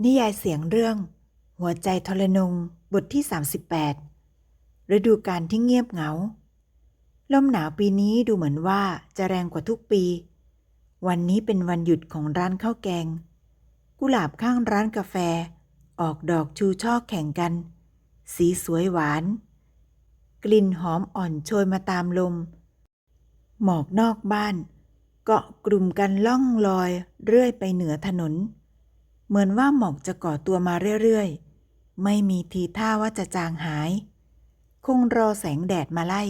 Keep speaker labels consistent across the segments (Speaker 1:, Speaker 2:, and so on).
Speaker 1: นิยายเสียงเรื่อง หัวใจทรนง บทที่ 38 ฤดูกาลที่เงียบเหงา ลมหนาวปีนี้ดูเหมือนว่าจะแรงกว่าทุกปี วันนี้เป็นวันหยุดของร้านข้าวแกง กุหลาบข้างร้านกาแฟ ออกดอกชูช่อแข่งกัน สีสวยหวาน กลิ่นหอมอ่อนโชยมาตามลม หมอกนอกบ้าน เกาะกลุ่มกันล่องลอยเรื่อยไปเหนือถนน เหมือนว่าหมอกจะก่อตัวมาเรื่อยๆ ไม่มีทีท่าว่าจะจางหาย คงรอแสงแดดมาไล่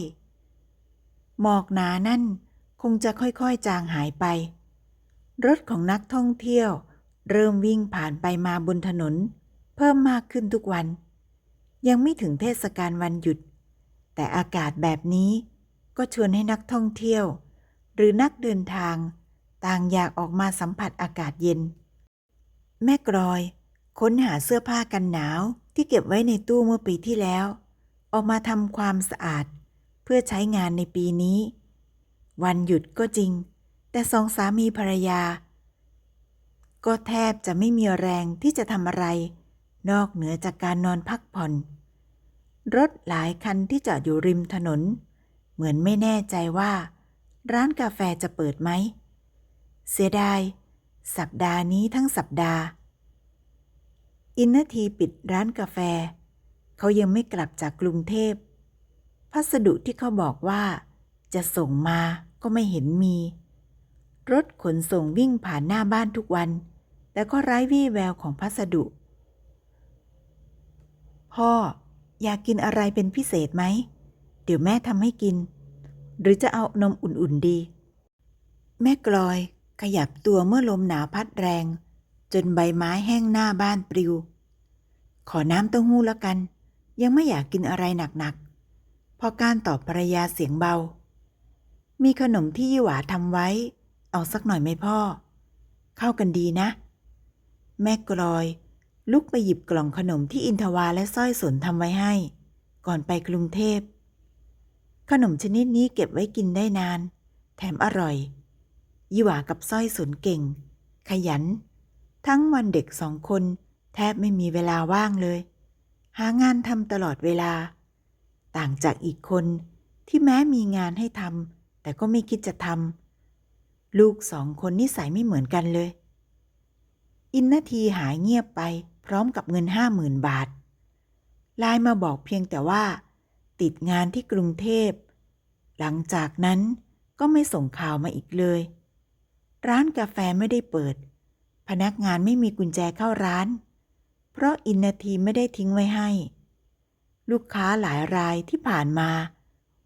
Speaker 1: หมอกหนานั่นคงจะค่อยๆจางหายไป รถของนักท่องเที่ยว เริ่มวิ่งผ่านไปมาบนถนน เพิ่มมากขึ้นทุกวัน ยังไม่ถึงเทศกาลวันหยุด แต่อากาศแบบนี้ก็ชวนให้นักท่องเที่ยว หรือนักเดินทาง ต่างอยากออกมาสัมผัสอากาศเย็น แม่กรอย ค้นหาเสื้อผ้ากันหนาวที่เก็บไว้ในตู้เมื่อปีที่แล้ว ออกมาทำความสะอาด เพื่อใช้งานในปีนี้ วันหยุดก็จริง แต่สองสามีภรรยา ก็แทบจะไม่มีแรงที่จะทำอะไร นอกเหนือจากการนอนพักผ่อน รถหลายคันที่จอดอยู่ริมถนน เหมือนไม่แน่ใจว่า ร้านกาแฟจะเปิดไหม เสียดาย สัปดาห์นี้ทั้งสัปดาห์ อินนาทีปิดร้านกาแฟ เขายังไม่กลับจากกรุงเทพ พัสดุที่เขาบอกว่า จะส่งมาก็ไม่เห็นมี รถขนส่งวิ่งผ่านหน้าบ้านทุกวัน แต่ก็ไร้วี่แววของพัสดุ พ่ออยากกินอะไรเป็นพิเศษไหม เดี๋ยวแม่ทำให้กิน หรือจะเอานมอุ่นๆดี แม่กลอย ขยับตัวเมื่อลมหนาวพัดแรง จนใบไม้แห้งหน้าบ้านปลิว ขอน้ำเต้าหู้แล้วกัน ยังไม่อยากกินอะไรหนักๆ พอการตอบภรรยาเสียงเบา มีขนมที่ยี่หวาทำไว้ เอาสักหน่อยไหมพ่อ เข้ากันดีนะ แม่กลอย ลุกไปหยิบกล่องขนมที่อินทวาและสร้อยสนทำไว้ให้ ก่อนไปกรุงเทพ ขนมชนิดนี้เก็บไว้กินได้นาน แถมอร่อย ยี่หวากับสร้อยสนเก่ง ขยัน ทั้งวันเด็กสองคน แทบไม่มีเวลาว่างเลย หางานทำตลอดเวลา ต่างจากอีกคนที่แม้มีงานให้ทำแต่ก็ไม่คิดจะทำลูกสองคนนิสัยไม่เหมือนกันเลย อินนาทีหายเงียบไปพร้อมกับเงินห้าหมื่นบาทไลน์มาบอกเพียงแต่ว่า ติดงานที่กรุงเทพ หลังจากนั้นก็ไม่ส่งข่าวมาอีกเลย ร้านกาแฟไม่ได้เปิด พนักงานไม่มีกุญแจเข้าร้าน เพราะอินนาทีไม่ได้ทิ้งไว้ให้ ลูกค้าหลายรายที่ผ่านมา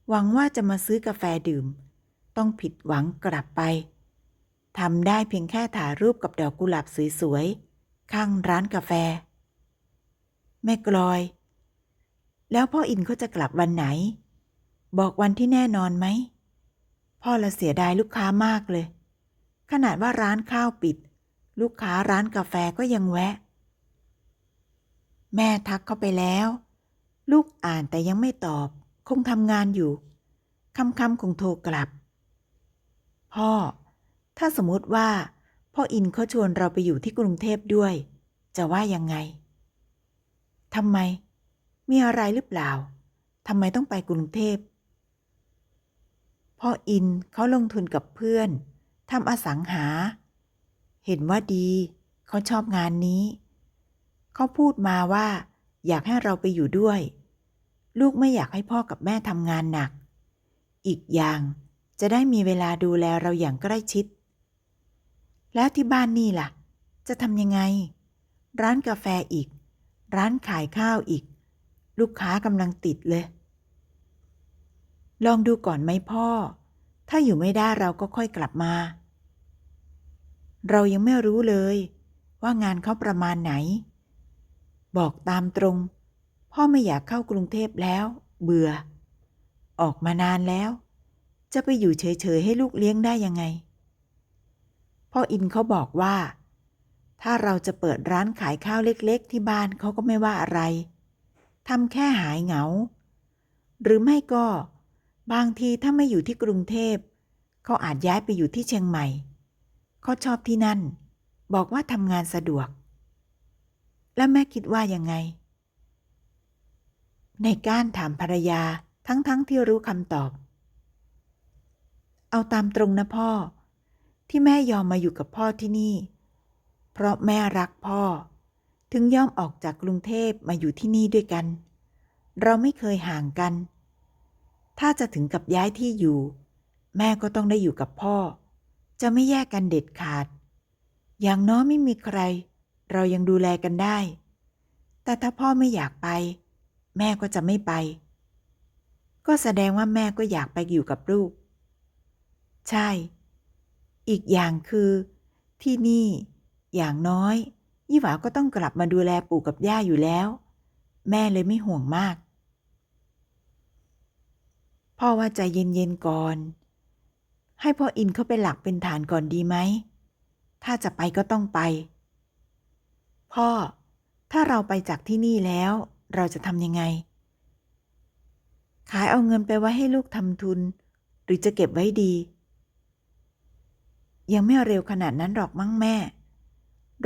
Speaker 1: หวังว่าจะมาซื้อกาแฟดื่ม ต้องผิดหวังกลับไปทำได้เพียงแค่ถ่ายรูปกับดอกกุหลาบสวยๆ ข้างร้านกาแฟ แม่กลอย แล้วพ่ออินเขาจะกลับวันไหน บอกวันที่แน่นอนไหม พ่อละเสียดายลูกค้ามากเลย ขนาดว่าร้านข้าวปิด ลูกค้าร้านกาแฟก็ยังแวะ แม่ทักเข้าไปแล้ว ลูกอ่านแต่ยังไม่ตอบ คงทำงานอยู่คำคำคงโทรกลับ พ่อ ถ้าสมมติว่า พ่ออินเขาชวนเราไปอยู่ที่กรุงเทพด้วย จะว่ายังไงทำไม มีอะไรหรือเปล่าทำไมต้องไปกรุงเทพพ่ออินเขาลงทุนกับเพื่อน ทำอสังหา เห็นว่าดี เขาชอบงานนี้ เขาพูดมาว่า อยากให้เราไปอยู่ด้วย ลูกไม่อยากให้พ่อกับแม่ทำงานหนัก อีกอย่างจะได้มีเวลาดูแลเราอย่างใกล้ชิด แล้วที่บ้านนี่ล่ะ จะทำยังไง ร้านกาแฟอีก ร้านขายข้าวอีก ลูกค้ากำลังติดเลย ลองดูก่อนไหมพ่อ ถ้าอยู่ไม่ได้เราก็ค่อยกลับมา เรายังไม่รู้เลย ว่างานเขาประมาณไหน บอกตามตรง พ่อไม่อยากเข้ากรุงเทพแล้ว เบื่อ ออกมานานแล้ว จะไปอยู่เฉย ๆ ให้ลูกเลี้ยงได้ยังไง พ่ออินเขาบอกว่า ถ้าเราจะเปิดร้านขายข้าวเล็ก ๆ ที่บ้านเขาก็ไม่ว่าอะไรทำแค่หายเหงา หรือไม่ก็ บางทีถ้าไม่อยู่ที่กรุงเทพ เขาอาจย้ายไปอยู่ที่เชียงใหม่ เขาชอบที่นั่น บอกว่าทำงานสะดวก แล้วแม่คิดว่ายังไง ในก้านถามภรรยาทั้งๆทที่รู้คำตอบ เอาตามตรงนะพ่อ ที่แม่ยอมมาอยู่กับพ่อที่นี่ เพราะแม่รักพ่อ ถึงยอมออกจากกรุงเทพมาอยู่ที่นี่ด้วยกัน เราไม่เคยห่างกัน ถ้าจะถึงกับย้ายที่อยู่ แม่ก็ต้องได้อยู่กับพ่อ จะไม่แยกกันเด็ดขาด อย่างน้อยไม่มีใคร เรายังดูแลกันได้ แต่ถ้าพ่อไม่อยากไป แม่ก็จะไม่ไป ก็แสดงว่าแม่ก็อยากไปอยู่กับลูก ใช่ อีกอย่างคือ ที่นี่ อย่างน้อย ยี่หวาก็ต้องกลับมาดูแลปู่กับย่าอยู่แล้ว แม่เลยไม่ห่วงมาก พ่อว่าใจเย็นๆก่อน ให้พ่ออินเขาไปหลักเป็นฐานก่อนดีไหม ถ้าจะไปก็ต้องไป พ่อ ถ้าเราไปจากที่นี่แล้ว เราจะทำยังไง ขายเอาเงินไปไว้ให้ลูกทำทุน หรือจะเก็บไว้ดี ยังไม่เร็วขนาดนั้นหรอกมั้งแม่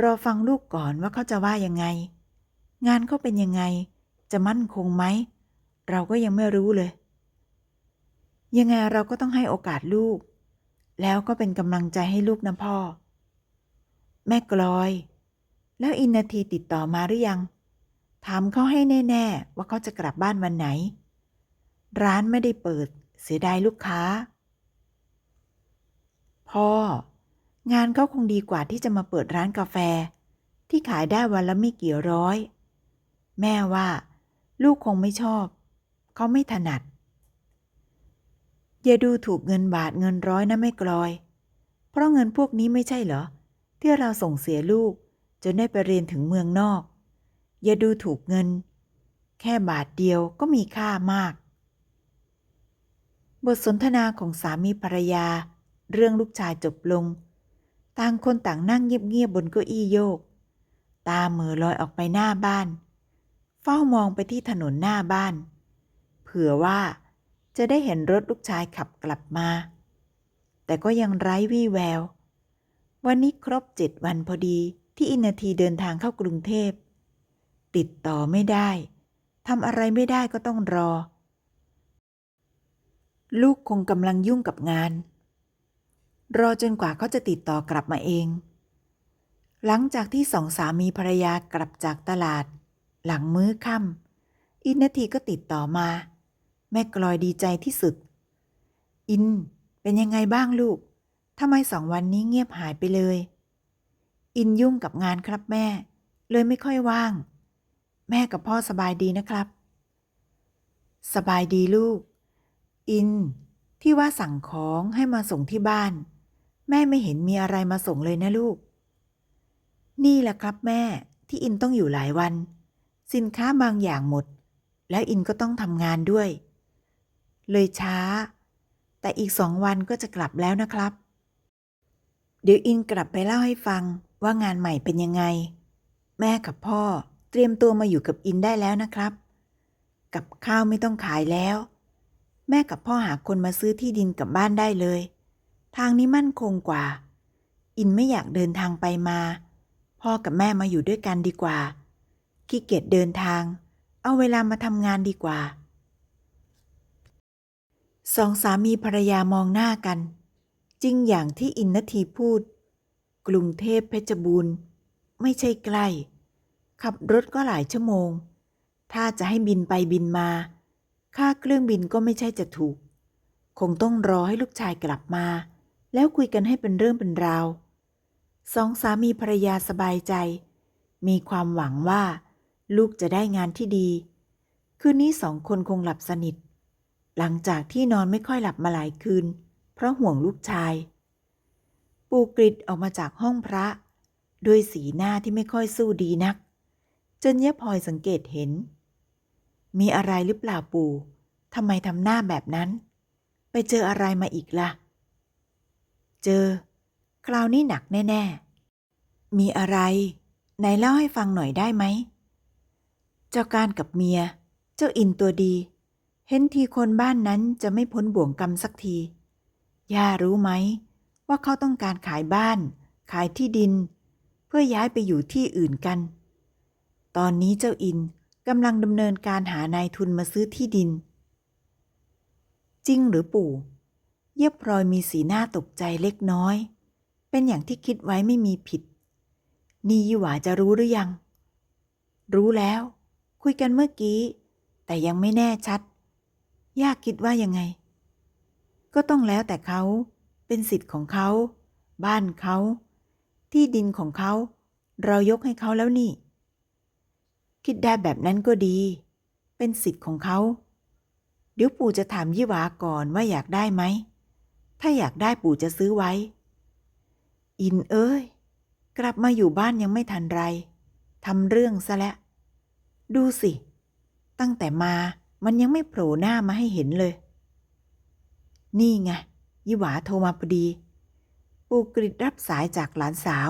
Speaker 1: รอฟังลูกก่อนว่าเขาจะว่ายังไง งานเขาเป็นยังไง จะมั่นคงไหม เราก็ยังไม่รู้เลย ยังไงเราก็ต้องให้โอกาสลูก แล้วก็เป็นกำลังใจให้ลูกนะพ่อ แม่กลอย แล้วอินนาทีติดต่อมาหรือยัง ถามเขาให้แน่ ๆ ว่าเขาจะกลับบ้านวันไหน ร้านไม่ได้เปิด เสียดายลูกค้า พ่อ งานเขาคงดีกว่าที่จะมาเปิดร้านกาแฟ ที่ขายได้วันละไม่กี่ร้อย แม่ว่า ลูกคงไม่ชอบ เขาไม่ถนัด อย่าดูถูกเงินบาทเงินร้อยนะแม่กลอย เพราะเงินพวกนี้ไม่ใช่เหรอ ที่เราส่งเสียลูก จนได้ไปเรียนถึงเมืองนอก อย่าดูถูกเงิน แค่บาทเดียวก็มีค่ามาก บทสนทนาของสามีภรรยา เรื่องลูกชายจบลง ต่างคนต่างนั่งเงียบๆบนเก้าอี้โยก ตาเหมือลอยออกไปหน้าบ้าน เฝ้ามองไปที่ถนนหน้าบ้าน เผื่อว่า จะได้เห็นรถลูกชายขับกลับมา แต่ก็ยังไร้วี่แวว วันนี้ครบเจ็ดวันพอดีที่อินนาทีเดินทางเข้ากรุงเทพ ติดต่อไม่ได้ทำอะไรไม่ได้ก็ต้องรอ ลูกคงกำลังยุ่งกับงาน รอจนกว่าเขาจะติดต่อกลับมาเอง หลังจากที่สองสามีภรรยากลับจากตลาด หลังมื้อค่ำอินนาทีก็ติดต่อมา แม่กลอยดีใจที่สุด อิน เป็นยังไงบ้างลูกทำไมสองวันนี้เงียบหายไปเลย อินยุ่งกับงานครับแม่ เลยไม่ค่อยว่าง แม่กับพ่อสบายดีนะครับ สบายดีลูก อิน ที่ว่าสั่งของให้มาส่งที่บ้าน แม่ไม่เห็นมีอะไรมาส่งเลยนะลูก นี่แหละครับแม่ที่อินต้องอยู่หลายวัน สินค้าบางอย่างหมด แล้วอินก็ต้องทำงานด้วย เลยช้า แต่อีกสองวันก็จะกลับแล้วนะครับ เดี๋ยวอินกลับไปเล่าให้ฟังว่างานใหม่เป็นยังไง แม่กับพ่อเตรียมตัวมาอยู่กับอินได้แล้วนะครับ กับข้าวไม่ต้องขายแล้ว แม่กับพ่อหาคนมาซื้อที่ดินกับบ้านได้เลย ทางนี้มั่นคงกว่า อินไม่อยากเดินทางไปมา พ่อกับแม่มาอยู่ด้วยกันดีกว่าขี้เกียจเดินทาง เอาเวลามาทำงานดีกว่า สองสามีภรรยามองหน้ากัน จริงอย่างที่อินนทีพูด กรุงเทพเพชรบูรณ์ไม่ใช่ใกล้ ขับรถก็หลายชั่วโมง ถ้าจะให้บินไปบินมา ค่าเครื่องบินก็ไม่ใช่จะถูก คงต้องรอให้ลูกชายกลับมา แล้วคุยกันให้เป็นเรื่องเป็นราวสองสามีภรรยาสบายใจ มีความหวังว่า ลูกจะได้งานที่ดี คืนนี้สองคนคงหลับสนิท หลังจากที่นอนไม่ค่อยหลับมาหลายคืน เพราะห่วงลูกชาย ปู่กริดออกมาจากห้องพระ ด้วยสีหน้าที่ไม่ค่อยสู้ดีนัก จนเยพลอยสังเกตเห็น มีอะไรหรือเปล่าปู่ทำไมทำหน้าแบบนั้น ไปเจออะไรมาอีกล่ะ เจอ คราวนี้หนักแน่ ๆ มีอะไรไหนเล่าให้ฟังหน่อยได้ไหม เจ้าการกับเมีย เจ้าอินตัวดี เห็นทีคนบ้านนั้นจะไม่พ้นบ่วงกรรมสักที ย่ารู้ไหม ว่าเขาต้องการขายบ้าน ขายที่ดิน เพื่อย้ายไปอยู่ที่อื่นกัน ตอนนี้เจ้าอินกำลังดำเนินการหานายทุนมาซื้อที่ดิน จริงหรือปู่ เยียบพลอยมีสีหน้าตกใจเล็กน้อย เป็นอย่างที่คิดไว้ไม่มีผิด นี่ยี่หวาจะรู้หรือยัง รู้แล้ว คุยกันเมื่อกี้ แต่ยังไม่แน่ชัด ย่าคิดว่ายังไง ก็ต้องแล้วแต่เขาเป็นสิทธิ์ของเขา บ้านเขา ที่ดินของเขา เรายกให้เขาแล้วนี่ คิดได้แบบนั้นก็ดี เป็นสิทธิ์ของเขา เดี๋ยวปู่จะถามยี่หวาก่อนว่าอยากได้ไหม ถ้าอยากได้ปู่จะซื้อไว้ อินเอ้ย กลับมาอยู่บ้านยังไม่ทันไรทำเรื่องซะแล้ว ดูสิ ตั้งแต่มา มันยังไม่โผล่หน้ามาให้เห็นเลย นี่ไงยี่หวาโทรมาพอดี ปู่กริดรับสายจากหลานสาว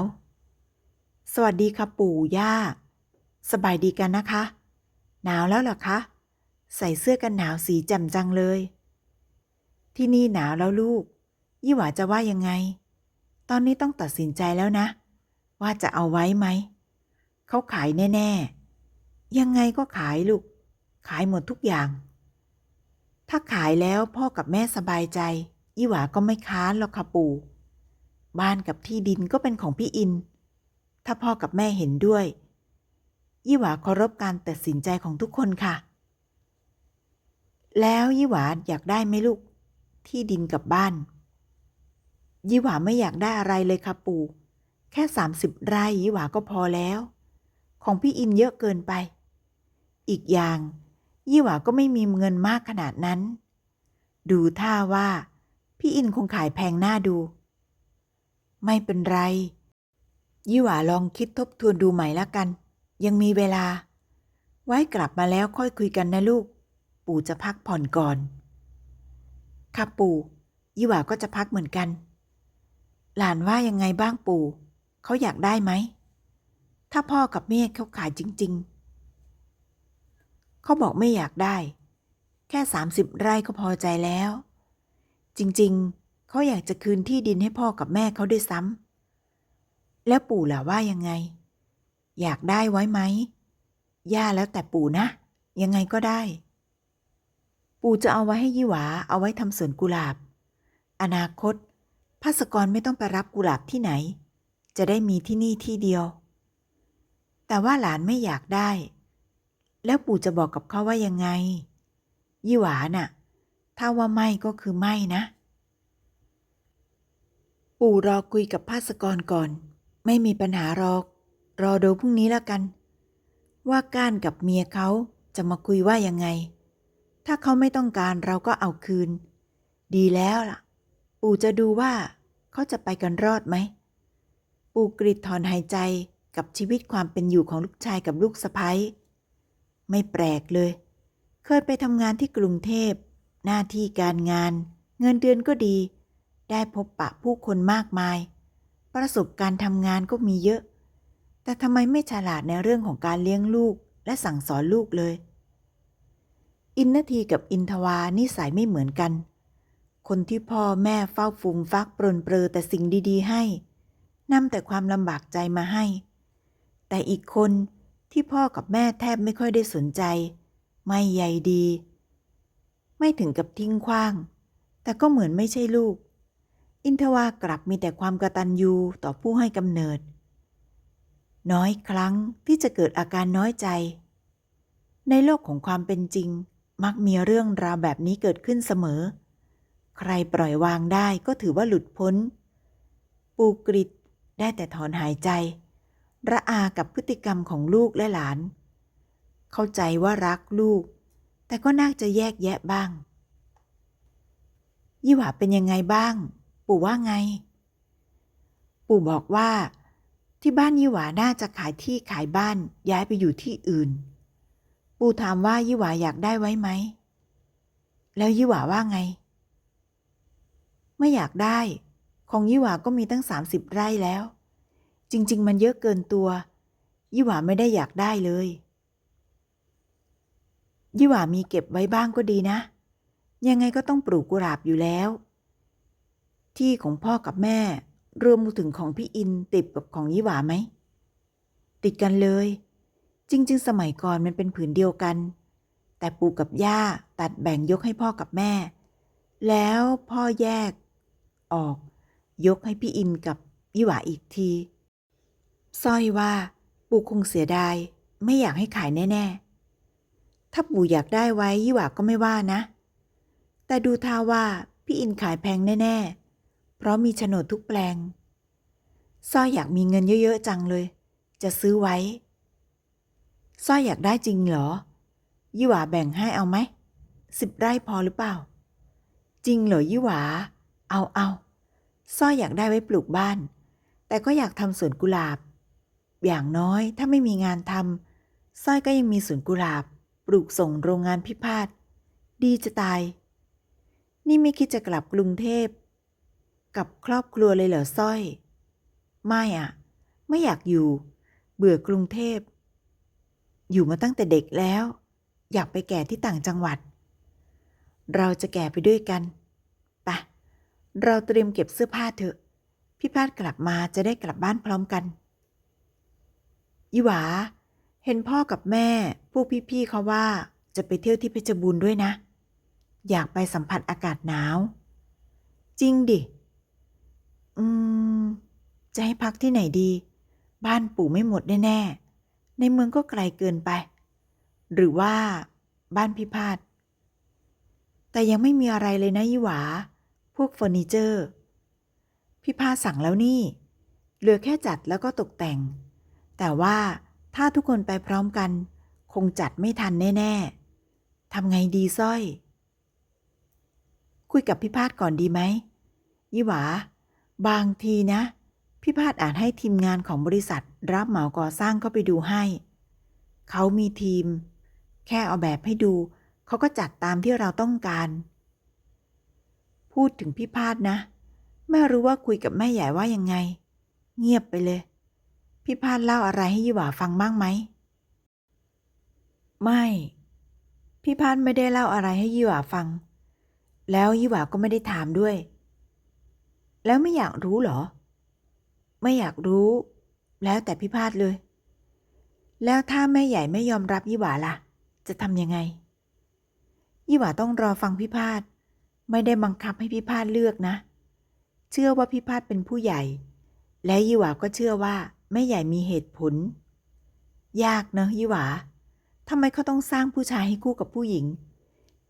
Speaker 1: สวัสดีค่ะปู่ย่า สบายดีกันนะคะ หนาวแล้วเหรอคะ ใส่เสื้อกันหนาวสีแจ่มจังเลย ที่นี่หนาวแล้วลูก ยี่หวาจะว่ายังไง ตอนนี้ต้องตัดสินใจแล้วนะ ว่าจะเอาไว้ไหม เขาขายแน่ ๆ ยังไงก็ขายลูก ขายหมดทุกอย่าง ถ้าขายแล้วพ่อกับแม่สบายใจยี่หวาก็ไม่ค้านหรอกค่ะปู่บ้านกับที่ดินก็เป็นของพี่อิน ถ้าพ่อกับแม่เห็นด้วย ยี่หวาเคารพการตัดสินใจของทุกคนค่ะ แล้วยี่หวาอยากได้ไหมลูก ที่ดินกับบ้าน ยี่หวาไม่อยากได้อะไรเลยค่ะปู่ แค่สามสิบไร่ยี่หวาก็พอแล้ว ของพี่อินเยอะเกินไป อีกอย่าง ยี่หวาก็ไม่มีเงินมากขนาดนั้น ดูท่าว่า พี่อินคงขายแพงหน้าดู ไม่เป็นไร ยี่หวาลองคิดทบทวนดูใหม่ละกัน ยังมีเวลา ไว้กลับมาแล้วค่อยคุยกันนะลูก ปู่จะพักผ่อนก่อน ค่ะปู่ยี่หวาก็จะพักเหมือนกัน หลานว่ายังไงบ้างปู่ เขาอยากได้ไหม ถ้าพ่อกับแม่เขาขายจริง ๆ เขาบอกไม่อยากได้ แค่สามสิบไร่ก็พอใจแล้ว จริงๆ เขาอยากจะคืนที่ดินให้พ่อกับแม่เขาด้วยซ้ำแล้วปู่ล่ะว่ายังไง อยากได้ไว้ไหมย่าแล้วแต่ปู่นะ ยังไงก็ได้ ปู่จะเอาไว้ให้ยี่หวาเอาไว้ทำสวนกุหลาบ อนาคตภาสกรไม่ต้องไปรับกุหลาบที่ไหน จะได้มีที่นี่ที่เดียว แต่ว่าหลานไม่อยากได้ แล้วปู่จะบอกกับเขาว่ายังไง ยี่หวาน่ะ ถ้าว่าไม่ก็คือไม่นะ ปู่รอคุยกับภาสกรก่อน ไม่มีปัญหารอก รอดูพรุ่งนี้แล้วกัน ว่าก้านกับเมียเขาจะมาคุยว่ายังไง ถ้าเขาไม่ต้องการเราก็เอาคืน ดีแล้วล่ะ ปู่จะดูว่าเขาจะไปกันรอดไหม ปู่กรีดถอนหายใจกับชีวิตความเป็นอยู่ของลูกชายกับลูกสะพ้ย ไม่แปลกเลย เคยไปทำงานที่กรุงเทพ หน้าที่การงาน เงินเดือนก็ดี ได้พบปะผู้คนมากมาย ประสบการณ์ทำงานก็มีเยอะ แต่ทำไมไม่ฉลาดในเรื่องของการเลี้ยงลูกและสั่งสอนลูกเลย อินนาทีกับอินทวานิสัยไม่เหมือนกัน คนที่พ่อแม่เฝ้าฟูมฟักปรนเปรอแต่สิ่งดี ๆ ให้นำแต่ความลำบากใจมาให้ แต่อีกคน ที่พ่อกับแม่แทบไม่ค่อยได้สนใจ ไม่ใยดี ไม่ถึงกับทิ้งขว้าง แต่ก็เหมือนไม่ใช่ลูก อินทวากลับมีแต่ความกระตัญญูต่อผู้ให้กำเนิด น้อยครั้งที่จะเกิดอาการน้อยใจ ในโลกของความเป็นจริง มักมีเรื่องราวแบบนี้เกิดขึ้นเสมอ ใครปล่อยวางได้ก็ถือว่าหลุดพ้น ปูกริดได้แต่ถอนหายใจ ระอากับพฤติกรรมของลูกและหลาน เข้าใจว่ารักลูก แต่ก็น่าจะแยกแยะบ้าง ยี่หวาเป็นยังไงบ้าง ปู่ว่าไง ปู่บอกว่า ที่บ้านยี่หวาน่าจะขายที่ขายบ้านย้ายไปอยู่ที่อื่น ปู่ถามว่ายี่หวาอยากได้ไว้ไหม แล้วยี่หวาว่าไง ไม่อยากได้ ของยี่หวาก็มีตั้งสามสิบไร่แล้ว จริง ๆ มันเยอะเกินตัว ยี่หว่าไม่ได้อยากได้เลย ยี่หว่ามีเก็บไว้บ้างก็ดีนะ ยังไงก็ต้องปลูกกุหลาบอยู่แล้ว ที่ของพ่อกับแม่ รวมถึงของพี่อินติดกับของยี่หว่าไหม ติดกันเลย จริง ๆ สมัยก่อนมันเป็นผืนเดียวกัน แต่ปู่กับย่าตัดแบ่งยกให้พ่อกับแม่ แล้วพ่อแยก ออก ยกให้พี่อินกับยี่หว่าอีกที สร้อยว่าปู่คงเสียดาย ไม่อยากให้ขายแน่ ๆ ถ้าปู่อยากได้ไว้ยี่หว่าก็ไม่ว่านะ แต่ดูท่าว่าพี่อินขายแพงแน่ ๆ เพราะมีโฉนดทุกแปลงสร้อยอยากมีเงินเยอะ ๆ จังเลย จะซื้อไว้สร้อยอยากได้จริงเหรอ ยี่หว่าแบ่งให้เอาไหมสิบไร่พอหรือเปล่า จริงเหรอยี่หวา เอาเอาสร้อยอยากได้ไว้ปลูกบ้าน แต่ก็อยากทำสวนกุหลาบ อย่างน้อยถ้าไม่มีงานทำสร้อยก็ยังมีสวนกุหลาบ ปลูกส่งโรงงานพิพาทดีจะตาย นี่ไม่คิดจะกลับกรุงเทพ กับครอบครัวเลยเหรอสร้อย ไม่อะไม่อยากอยู่ เบื่อกรุงเทพ อยู่มาตั้งแต่เด็กแล้ว อยากไปแก่ที่ต่างจังหวัด เราจะแก่ไปด้วยกันไปะเราเตรียมเก็บเสื้อผ้าเถอะ พี่พาดกลับมาจะได้กลับบ้านพร้อมกัน ยี่หวา เห็นพ่อกับแม่ พวกพี่ๆเขาว่าจะไปเที่ยวที่เพชรบูรณ์ด้วยนะ อยากไปสัมผัสอากาศหนาว จริงดิ อืม จะให้พักที่ไหนดี บ้านปู่ไม่หมดแน่ๆ ในเมืองก็ไกลเกินไป หรือว่าบ้านพิพาทแต่ยังไม่มีอะไรเลยนะยี่หวา พวกเฟอร์นิเจอร์พิพาสั่งแล้วนี่ เหลือแค่จัดแล้วก็ตกแต่ง แต่ว่าถ้าทุกคนไปพร้อมกัน คงจัดไม่ทันแน่ ๆ ทำไงดีสร้อย คุยกับพิพาทก่อนดีไหมยี่หวา บางทีนะ พี่พาดอาจให้ทีมงานของบริษัทรับเหมาก่อสร้างเข้าไปดูให้ เขามีทีม แค่เอาแบบให้ดู เขาก็จัดตามที่เราต้องการ พูดถึงพี่พาดนะ ไม่รู้ว่าคุยกับแม่ใหญ่ว่ายังไง เงียบไปเลย พี่พาดเล่าอะไรให้ยี่หว่าฟังบ้างไหม ไม่ พี่พาดไม่ได้เล่าอะไรให้ยี่หว่าฟัง แล้วยี่หว่าก็ไม่ได้ถามด้วย แล้วไม่อยากรู้เหรอ ไม่อยากรู้ แล้วแต่พิพาทเลย แล้วถ้าแม่ใหญ่ไม่ยอมรับยี่หว่าล่ะ จะทำยังไง ยี่หว่าต้องรอฟังพิพาทไม่ได้บังคับให้พิพาทเลือกนะ เชื่อว่าพิพาทเป็นผู้ใหญ่ และยี่หว่าก็เชื่อว่า แม่ใหญ่มีเหตุผล ยากเนอะยี่หวาทำไมเขาต้องสร้างผู้ชายให้คู่กับผู้หญิง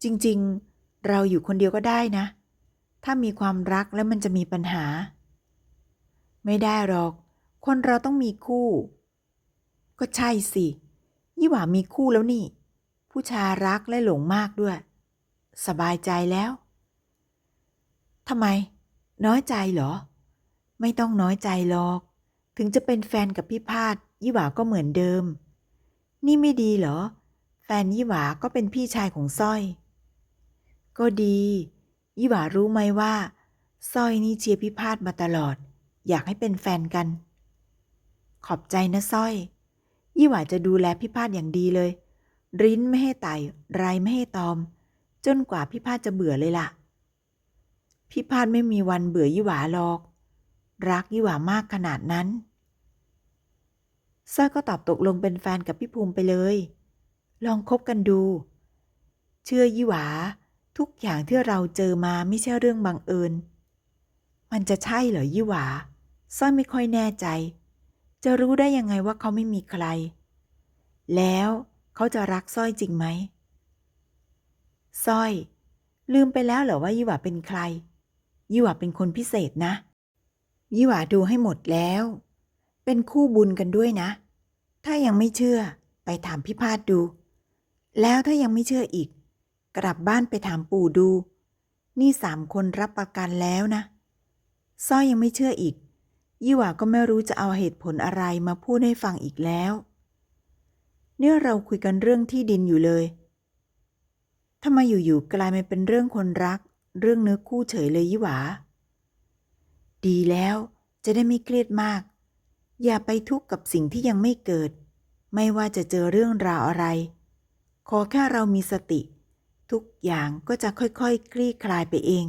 Speaker 1: จริงๆ เราอยู่คนเดียวก็ได้นะ ถ้ามีความรักแล้วมันจะมีปัญหา ไม่ได้หรอก คนเราต้องมีคู่ ก็ใช่สิ ยี่หวามีคู่แล้วนี่ ผู้ชายรักและหลงมากด้วย สบายใจแล้วทำไม น้อยใจเหรอ ไม่ต้องน้อยใจหรอก ถึงจะเป็นแฟนกับพี่พาดยี่หว่าก็เหมือนเดิม นี่ไม่ดีเหรอ แฟนยี่หว่าก็เป็นพี่ชายของสร้อย ก็ดียี่หว่ารู้ไหมว่าสร้อยนี่เชียร์พิพาทมาตลอด อยากให้เป็นแฟนกัน ขอบใจนะสร้อย ยี่หว่าจะดูแลพิพาทอย่างดีเลย ริ้นไม่ให้ไต่ไรไม่ให้ตอม จนกว่าพิพาทจะเบื่อเลยล่ะพิพาทไม่มีวันเบื่อยี่หวาหรอก รักยี่หว่ามากขนาดนั้นสร้อยก็ตอบตกลงเป็นแฟนกับพี่ภูมิไปเลย ลองคบกันดู เชื่อยี่หวา ทุกอย่างที่เราเจอมาไม่ใช่เรื่องบังเอิญ มันจะใช่เหรอยี่หวาสร้อยไม่ค่อยแน่ใจ จะรู้ได้ยังไงว่าเขาไม่มีใคร แล้วเขาจะรักสร้อยจริงไหมสร้อย ลืมไปแล้วเหรอว่ายี่หวาเป็นใคร ยี่หวาเป็นคนพิเศษนะ ยี่หวาดูให้หมดแล้ว เป็นคู่บุญกันด้วยนะ ถ้ายังไม่เชื่อไปถามพี่พาดดู แล้วถ้ายังไม่เชื่ออีก กลับบ้านไปถามปู่ดู นี่สามคนรับประกันแล้วนะสร้อยยังไม่เชื่ออีก ยี่หว่าก็ไม่รู้จะเอาเหตุผลอะไรมาพูดให้ฟังอีกแล้ว เนี่ยเราคุยกันเรื่องที่ดินอยู่เลยทำไมอยู่ๆกลายมาเป็นเรื่องคนรัก เรื่องเนื้อคู่เฉยเลยยี่หว่า ดีแล้วจะได้ไม่เครียดมาก อย่าไปทุกข์กับสิ่งที่ยังไม่เกิด ไม่ว่าจะเจอเรื่องราวอะไร ขอแค่เรามีสติ ทุกอย่างก็จะค่อยๆคคลี่คลายไปเอง